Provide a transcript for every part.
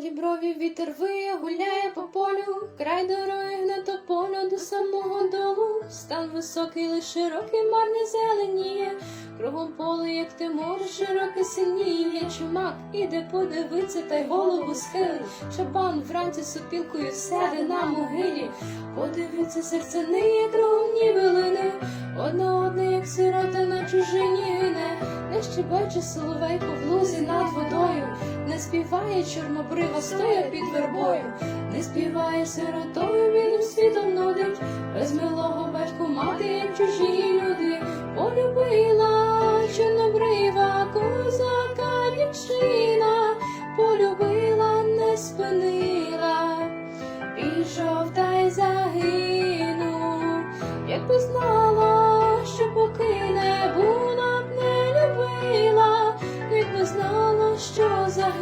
Діброві вітер виє, гуляє по полю, край дороги гне тополю до самого долу. Стан високий, лиш широкий, марне зеленіє. Кругом поле, як ти можеш, широке синіє. Чумак іде подивиться, та й голову схилить. Чабан вранці сопілкою сяде на могилі. Подивиться, серце ниє кругом нівелини. Одна одна, як сирота на чужині гине. Не щебече соловейко в лузі співає чорнобрива, стоя під вербою, не співає сиротою, білим світом нудить, без милого батьку мати, як чужі люди, полюбила чорнобрива, козака дівчина, полюбила, не спинила, пішов та й загинув, якби знала, що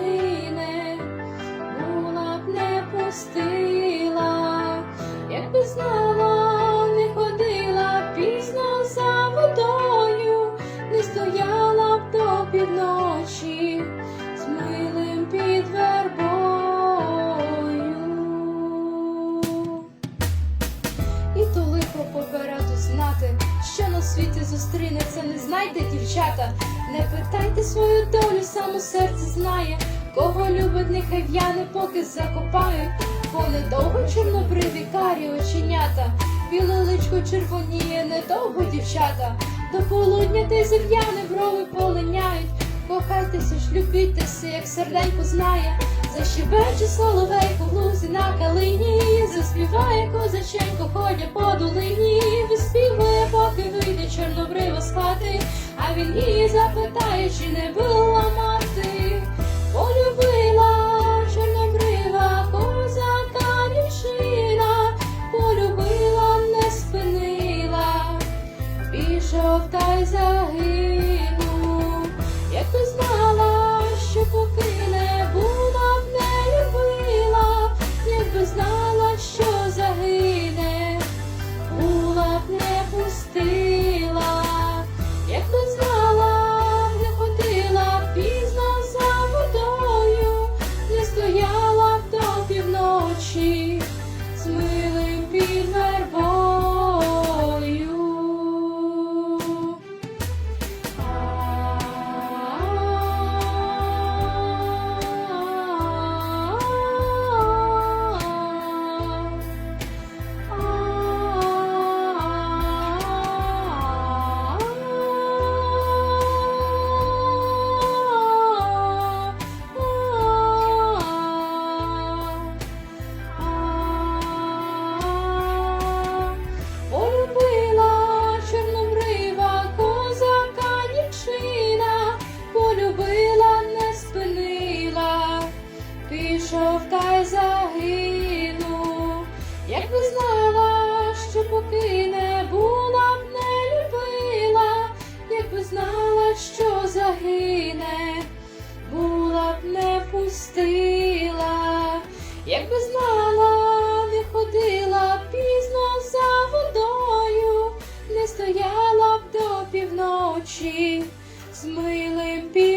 знати, що на світі зустрінеться, не знайте, дівчата, не питайте свою долю, само серце знає, кого любить, нехай в'яне, поки закопають, бо недовго чорнобриві карі оченята, біле личко червоніє, недовго дівчата, до полудня ти зів'яне брови полиняють. Кохайтеся любітеся, як серденько знає, защебече соловейко в лузі на калині, заспіває козаченько, ходя по долині, він її запитає, чи не була мати, полюбила чорнобрива, козака дівчина, полюбила, не спинила, пішов та й загинув. пішов та й загинув, якби знала, що покине була б не любила, як би знала, що загине, була б не пустила, якби знала, не ходила пізно за водою, не стояла б до півночі, з милим пі.